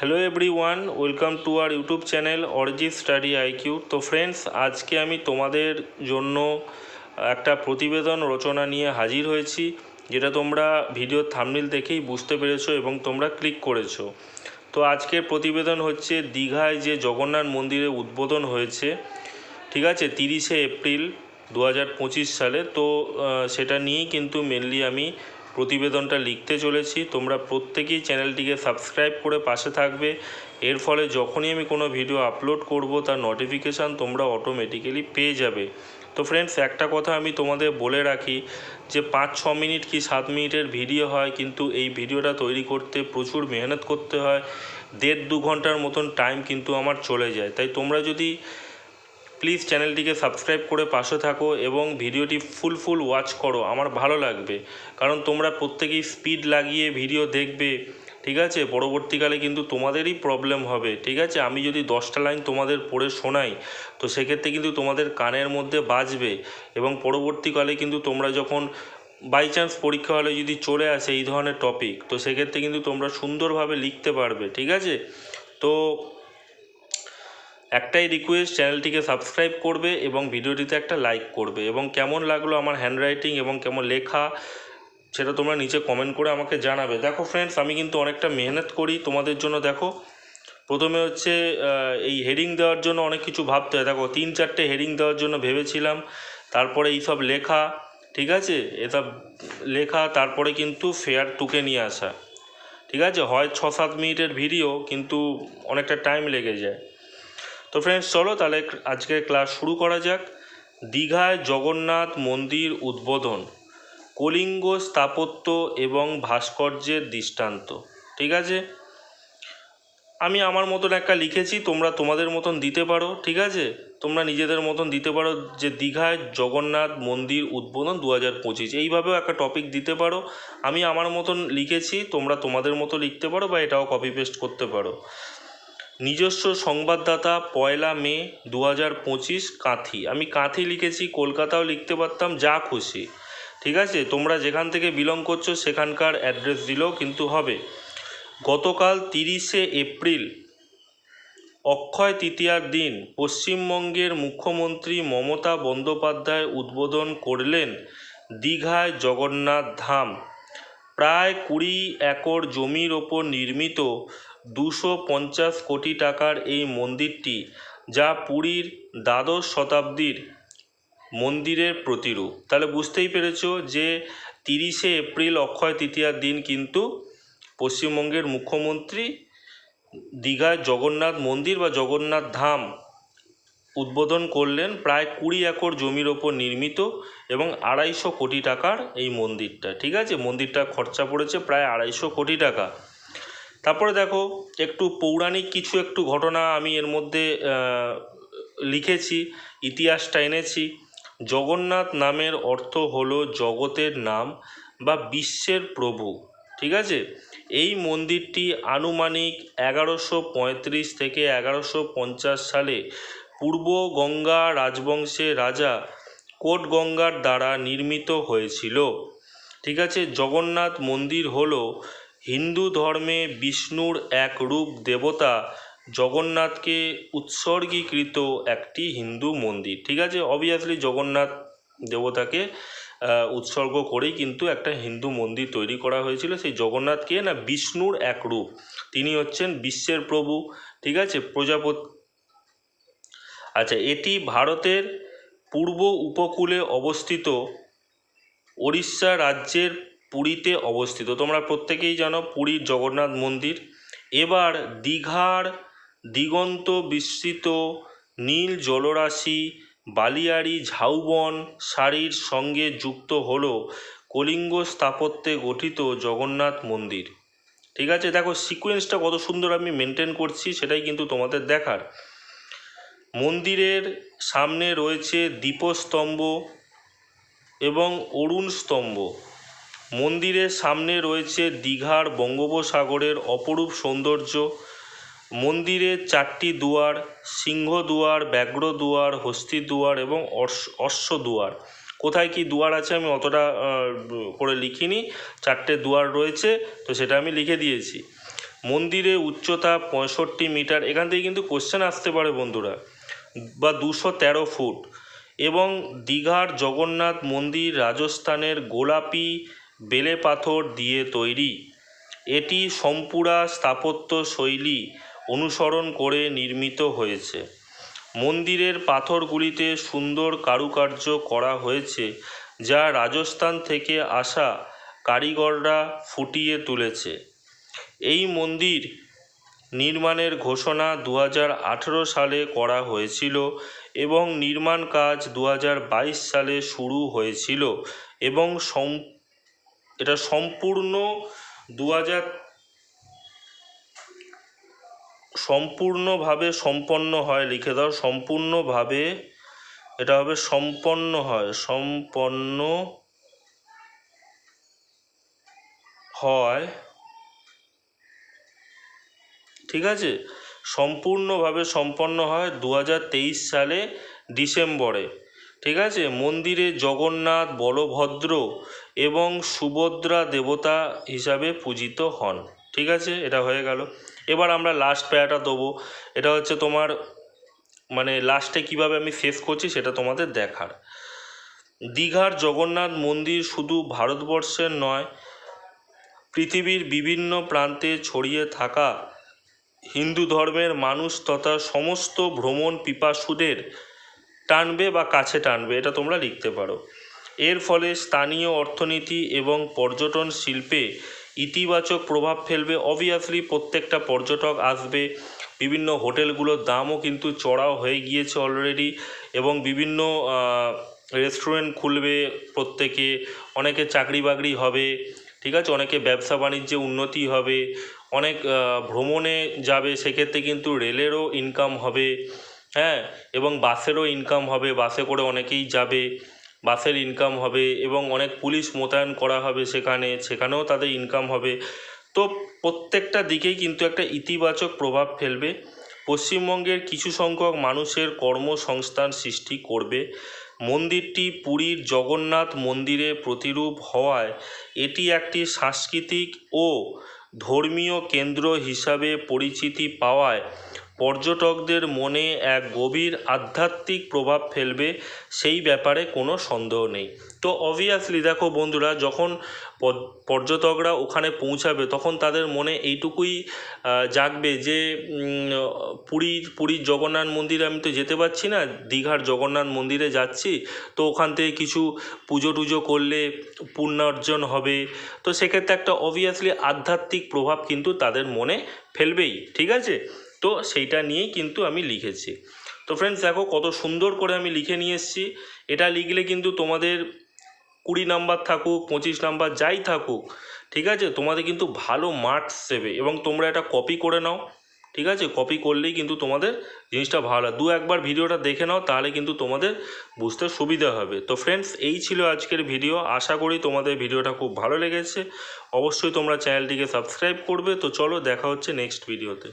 Hello everyone welcome to our YouTube channel Arijit study IQ তো friends আজকে আমি তোমাদের জন্য একটা প্রতিবেদন রচনা নিয়ে হাজির হয়েছি, যেটা তোমরা ভিডিওর থামনিল দেখেই বুঝতে পেরেছ এবং তোমরা ক্লিক করেছ। তো আজকের প্রতিবেদন হচ্ছে দীঘায় যে জগন্নাথ মন্দিরে উদ্বোধন হয়েছে, ঠিক আছে, তিরিশে এপ্রিল দু হাজার পঁচিশ সালে। তো সেটা নিয়েই কিন্তু মেনলি আমি প্রতিবেদনটা লিখতে চলেছি। তোমরা প্রত্যেকেই চ্যানেলটিকে সাবস্ক্রাইব করে পাশে থাকবে। এর ফলে যখনই আমি কোনো ভিডিও আপলোড করব, তার নোটিফিকেশান তোমরা অটোমেটিক্যালি পেয়ে যাবে। তো ফ্রেন্ডস একটা কথা আমি তোমাদের বলে রাখি যে পাঁচ, ছ মিনিট কি সাত মিনিটের ভিডিও হয়, কিন্তু এই ভিডিওটা তৈরি করতে প্রচুর মেহনত করতে হয়। দেড়, দু ঘণ্টার মতন টাইম কিন্তু আমার চলে যায়। তাই তোমরা যদি প্লিজ চ্যানেলটিকে সাবস্ক্রাইব করে পাশে থাকো এবং ভিডিওটি ফুল ফুল ওয়াচ করো, আমার ভালো লাগবে। কারণ তোমরা প্রত্যেকেই স্পিড লাগিয়ে ভিডিও দেখবে, ঠিক আছে? পরবর্তীকালে কিন্তু তোমাদেরই প্রবলেম হবে, ঠিক আছে? আমি যদি দশটা লাইন তোমাদের পড়ে শোনাই, তো সেক্ষেত্রে কিন্তু তোমাদের কানের মধ্যে বাজবে এবং পরবর্তীকালে কিন্তু তোমরা যখন বাই চান্স পরীক্ষা হলে যদি চলে আসে এই ধরনের টপিক তো সেক্ষেত্রে কিন্তু তোমরা সুন্দরভাবে লিখতে পারবে, ঠিক আছে? তো একটাই রিকোয়েস্ট চ্যানেলটিকে সাবস্ক্রাইব করবে এবং ভিডিওটিতে একটা লাইক করবে। এবং কেমন লাগল আমার হ্যান্ডরাইটিং এবং কেমন লেখা, সেটা তোমরা নিচে কমেন্ট করে আমাকে জানাবে। দেখো ফ্রেন্ডস আমি কিন্তু অনেকটা মেহনত করি তোমাদের জন্য। দেখো, প্রথমে হচ্ছে এই হেডিং দেওয়ার জন্য অনেক কিছু ভাবতে হয়। দেখো, তিন চারটে হেডিং দেওয়ার জন্য ভেবেছিলাম। তারপরে এইসব লেখা, ঠিক আছে? এসব লেখা, তারপরে কিন্তু ফেয়ার টুকে নিয়ে আসা। ঠিক আছে? হয় ছ সাত মিনিটের ভিডিও কিন্তু অনেকটা টাইম লেগে যায়। তো ফ্রেন্ডস চলো তাহলে আজকে ক্লাস শুরু করা যাক। দীঘায় জগন্নাথ মন্দির উদ্বোধন, কলিঙ্গ স্থাপত্য এবং ভাস্কর্যের দৃষ্টান্ত, ঠিক আছে? আমি আমার মতন একটা লিখেছি, তোমরা তোমাদের মতন দিতে পারো, ঠিক আছে? তোমরা নিজেদের মতন দিতে পারো যে দীঘায় জগন্নাথ মন্দির উদ্বোধন দু হাজার পঁচিশ। এইভাবেও একটা টপিক দিতে পারো। আমি আমার মতন লিখেছি, তোমরা তোমাদের মতো লিখতে পারো বা এটাও কপি পেস্ট করতে পারো। নিজস্ব সংবাদদাতা পয়লা মে দু হাজার পঁচিশ কাঁথি। আমি কাঁথি লিখেছি, কলকাতাও লিখতে পারতাম, যা খুশি। ঠিক আছে? তোমরা যেখান থেকে বিলং করছ, সেখানকার অ্যাড্রেস দিলেও কিন্তু হবে। গতকাল তিরিশে এপ্রিল, অক্ষয় তৃতীয়ার দিন, পশ্চিমবঙ্গের মুখ্যমন্ত্রী মমতা বন্দ্যোপাধ্যায় উদ্বোধন করলেন দীঘায় জগন্নাথ ধাম। প্রায় কুড়ি একর জমির ওপর নির্মিত দুশো পঞ্চাশ কোটি টাকার এই মন্দিরটি যা পুরীর দ্বাদশ শতাব্দীর মন্দিরের প্রতিরূপ। তাহলে বুঝতেই পেরেছ যে তিরিশে এপ্রিল অক্ষয় তৃতীয়ার দিন কিন্তু পশ্চিমবঙ্গের মুখ্যমন্ত্রী দীঘায় জগন্নাথ মন্দির বা জগন্নাথ ধাম উদ্বোধন করলেন। প্রায় কুড়ি একর জমির ওপর নির্মিত এবং আড়াইশো কোটি টাকার এই মন্দিরটা। ঠিক আছে? মন্দিরটা খরচা পড়েছে প্রায় আড়াইশো কোটি টাকা। তারপরে দেখো, একটু পৌরাণিক কিছু একটু ঘটনা আমি এর মধ্যে লিখেছি, ইতিহাসটা এনেছি। জগন্নাথ নামের অর্থ হলো জগতের নাম বা বিশ্বের প্রভু, ঠিক আছে? এই মন্দিরটি আনুমানিক এগারোশো পঁয়ত্রিশ থেকে এগারোশো পঞ্চাশ সালে পূর্ব গঙ্গা রাজবংশের রাজা কোট গঙ্গার দ্বারা নির্মিত হয়েছিল। ঠিক আছে? জগন্নাথ মন্দির হলো হিন্দু ধর্মে বিষ্ণুর এক রূপ দেবতা জগন্নাথকে উৎসর্গীকৃত একটি হিন্দু মন্দির। ঠিক আছে? অবভিয়াসলি জগন্নাথ দেবতাকে উৎসর্গ করেই কিন্তু একটা হিন্দু মন্দির তৈরি করা হয়েছিল। সেই জগন্নাথকে না বিষ্ণুর এক রূপ। তিনি হচ্ছেন বিশ্বের প্রভু। ঠিক আছে? প্রজাপতি আচ্ছা এটি ভারতের পূর্ব উপকূলে অবস্থিত ওড়িশা রাজ্যের পুরীতে অবস্থিত। তোমরা প্রত্যেকেই জানো পুরীর জগন্নাথ মন্দির। এবার দীঘার দিগন্ত বিস্তৃত নীল জলরাশি, বালিয়াড়ি, ঝাউবন শাড়ির সঙ্গে যুক্ত হল কলিঙ্গ স্থাপত্যে গঠিত জগন্নাথ মন্দির। ঠিক আছে? দেখো সিকোয়েন্সটা কত সুন্দর আমি মেনটেন করছি, সেটাই কিন্তু তোমাদের দেখার। মন্দিরের সামনে রয়েছে দীপস্তম্ভ এবং অরুণ স্তম্ভ। মন্দিরের সামনে রয়েছে দীঘার বঙ্গোপসাগরের অপরূপ সৌন্দর্য। মন্দিরের চারটি দুয়ার, সিংহ দুয়ার, ব্যাঘ্র দুয়ার, হস্তি দুয়ার এবং অশ্ব দুয়ার। কোথায় কি দুয়ার আছে আমি অতটা করে লিখিনি, চারটে দুয়ার রয়েছে, তো সেটা আমি লিখে দিয়েছি। মন্দিরে উচ্চতা পঁয়ষট্টি মিটার, এখান থেকে কিন্তু কোশ্চেন আসতে পারে বন্ধুরা, বা দুশো তেরো ফুট। এবং দীঘার জগন্নাথ মন্দির, রাজস্থানের গোলাপি বেলে পাথর দিয়ে তৈরি। এটি সম্পুরা স্থাপত্য শৈলী অনুসরণ করে নির্মিত হয়েছে। মন্দিরের পাথরগুলিতে সুন্দর কারুকার্য করা হয়েছে, যা রাজস্থান থেকে আসা কারিগররা ফুটিয়ে তুলেছে। এই মন্দির নির্মাণের ঘোষণা দু হাজার আঠেরো সালে করা হয়েছিল এবং নির্মাণ কাজ দু হাজার বাইশ সালে শুরু হয়েছিল এবং এটা সম্পূর্ণ দু হাজার সম্পূর্ণভাবে সম্পন্ন হয়, লিখে দাও, সম্পূর্ণভাবে এটা হবে সম্পন্ন হয় সম্পন্ন হয়, ঠিক আছে? সম্পূর্ণভাবে সম্পন্ন হয় দু হাজার তেইশ সালে ডিসেম্বরে। ঠিক আছে? মন্দিরে জগন্নাথ, বলভদ্র এবং সুভদ্রা দেবতা হিসাবে পূজিত হন। ঠিক আছে? এটা হয়ে গেল। এবার আমরা লাস্ট প্যারাটা দেবো। এটা হচ্ছে তোমার মানে লাস্টে কীভাবে আমি শেষ করছি সেটা তোমাদের দেখার। দীঘার জগন্নাথ মন্দির শুধু ভারতবর্ষের নয়, পৃথিবীর বিভিন্ন প্রান্তে ছড়িয়ে থাকা হিন্দু ধর্মের মানুষ তথা সমস্ত ভ্রমণ পিপাসুদের টানবে বা কাছে টানবে, এটা তোমরা লিখতে পারো। এর ফলে স্থানীয় অর্থনীতি এবং পর্যটন শিল্পে ইতিবাচক প্রভাব ফেলবে। অবভিয়াসলি প্রত্যেকটা পর্যটক আসবে, বিভিন্ন হোটেলগুলোর দামও কিন্তু চড়াও হয়ে গিয়েছে অলরেডি এবং বিভিন্ন রেস্টুরেন্ট খুলবে প্রত্যেকে, অনেকে চাকরি বাকরি হবে, ঠিক আছে? অনেকে ব্যবসা বাণিজ্যে উন্নতি হবে, অনেক ভ্রমণে যাবে, সেক্ষেত্রে কিন্তু রেলেরও ইনকাম হবে। হ্যাঁ এবং বাসেরও ইনকাম হবে, বাসে করে অনেকেই যাবে, বাসের ইনকাম হবে, এবং অনেক পুলিশ মোতায়েন করা হবে সেখানে, সেখানেও তাদের ইনকাম হবে। তো প্রত্যেকটা দিকেই কিন্তু একটা ইতিবাচক প্রভাব ফেলবে। পশ্চিমবঙ্গের কিছু সংখ্যক মানুষের কর্মসংস্থান সৃষ্টি করবে। মন্দিরটি পুরীর জগন্নাথ মন্দিরে প্রতিরূপ হওয়ায় এটি একটি সাংস্কৃতিক ও ধর্মীয় কেন্দ্র হিসাবে পরিচিতি পাওয়ায় পর্যটকদের মনে এক গভীর আধ্যাত্মিক প্রভাব ফেলবে, সেই ব্যাপারে কোনো সন্দেহ নেই। তো অবভিয়াসলি দেখো বন্ধুরা, যখন পর্যটকরা ওখানে পৌঁছাবে, তখন তাদের মনে এইটুকুই জাগবে যে পুরীর পুরীর জগন্নাথ মন্দিরে আমি তো যেতে পারছি না, দীঘার জগন্নাথ মন্দিরে যাচ্ছি, তো ওখান থেকে কিছু পুজো টুজো করলে পুণ্যার্জন হবে। তো সেক্ষেত্রে একটা অবভিয়াসলি আধ্যাত্মিক প্রভাব কিন্তু তাদের মনে ফেলবেই, ঠিক আছে? তো সেইটা নিয়েই কিন্তু আমি লিখেছি। তো ফ্রেন্ডস দেখো কত সুন্দর করে আমি লিখে নিয়ে এসেছি। এটা লিখলে কিন্তু তোমাদের কুড়ি নাম্বার থাকুক, পঁচিশ নাম্বার যাই থাকুক, ঠিক আছে? তোমাদের কিন্তু ভালো মার্কস দেবে এবং তোমরা এটা কপি করে নাও, ঠিক আছে? কপি করলেই কিন্তু তোমাদের জিনিসটা ভালো। দু একবার ভিডিওটা দেখে নাও, তাহলে কিন্তু তোমাদের বুঝতে সুবিধা হবে। তো ফ্রেন্ডস এই ছিল আজকের ভিডিও আশা করি তোমাদের ভিডিওটা খুব ভালো লেগেছে। অবশ্যই তোমরা চ্যানেলটিকে সাবস্ক্রাইব করবে। তো চলো দেখা হচ্ছে নেক্সট ভিডিওতে